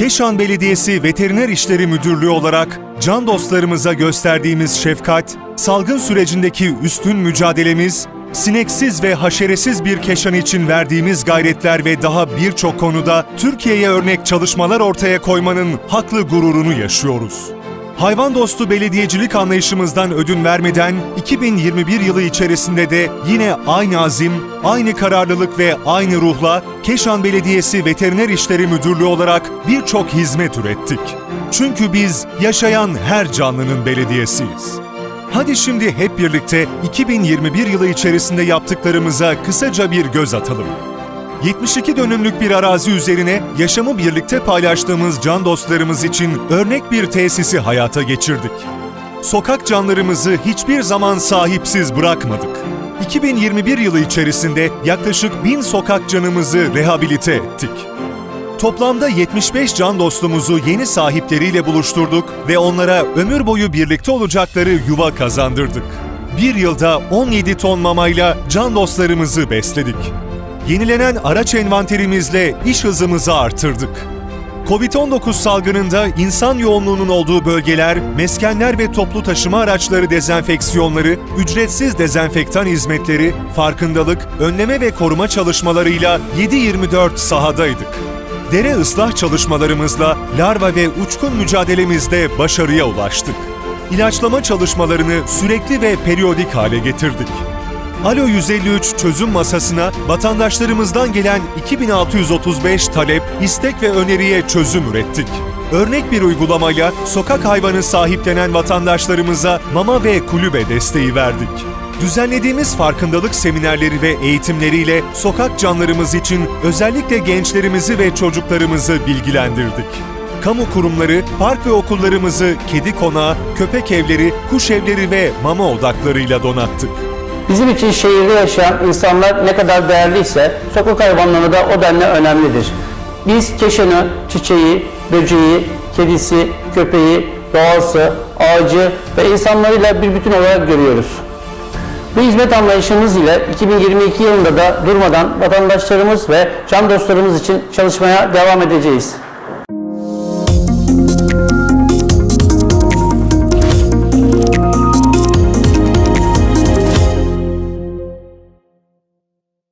Keşan Belediyesi Veteriner İşleri Müdürlüğü olarak can dostlarımıza gösterdiğimiz şefkat, salgın sürecindeki üstün mücadelemiz, sineksiz ve haşeresiz bir keşan için verdiğimiz gayretler ve daha birçok konuda Türkiye'ye örnek çalışmalar ortaya koymanın haklı gururunu yaşıyoruz. Hayvan dostu belediyecilik anlayışımızdan ödün vermeden 2021 yılı içerisinde de yine aynı azim, aynı kararlılık ve aynı ruhla Keşan Belediyesi Veteriner İşleri Müdürlüğü olarak birçok hizmet ürettik. Çünkü biz yaşayan her canlının belediyesiyiz. Hadi şimdi hep birlikte 2021 yılı içerisinde yaptıklarımıza kısaca bir göz atalım. 72 dönümlük bir arazi üzerine yaşamı birlikte paylaştığımız can dostlarımız için örnek bir tesisi hayata geçirdik. Sokak canlarımızı hiçbir zaman sahipsiz bırakmadık. 2021 yılı içerisinde yaklaşık 1000 sokak canımızı rehabilite ettik. Toplamda 75 can dostumuzu yeni sahipleriyle buluşturduk ve onlara ömür boyu birlikte olacakları yuva kazandırdık. Bir yılda 17 ton mamayla can dostlarımızı besledik. Yenilenen araç envanterimizle iş hızımızı artırdık. Covid-19 salgınında insan yoğunluğunun olduğu bölgeler, meskenler ve toplu taşıma araçları dezenfeksiyonları, ücretsiz dezenfektan hizmetleri, farkındalık, önleme ve koruma çalışmalarıyla 7-24 sahadaydık. Dere ıslah çalışmalarımızla larva ve uçkun mücadelemizde başarıya ulaştık. İlaçlama çalışmalarını sürekli ve periyodik hale getirdik. Alo 153 çözüm masasına vatandaşlarımızdan gelen 2635 talep, istek ve öneriye çözüm ürettik. Örnek bir uygulamayla sokak hayvanı sahiplenen vatandaşlarımıza mama ve kulübe desteği verdik. Düzenlediğimiz farkındalık seminerleri ve eğitimleriyle sokak canlarımız için özellikle gençlerimizi ve çocuklarımızı bilgilendirdik. Kamu kurumları, park ve okullarımızı kedi konağı, köpek evleri, kuş evleri ve mama odaklarıyla donattık. Bizim için şehirde yaşayan insanlar ne kadar değerliyse sokak hayvanları da o denli önemlidir. Biz keşanı, çiçeği, böceği, kedisi, köpeği, doğası, ağacı ve insanlarıyla bir bütün olarak görüyoruz. Bu hizmet anlayışımız ile 2022 yılında da durmadan vatandaşlarımız ve can dostlarımız için çalışmaya devam edeceğiz.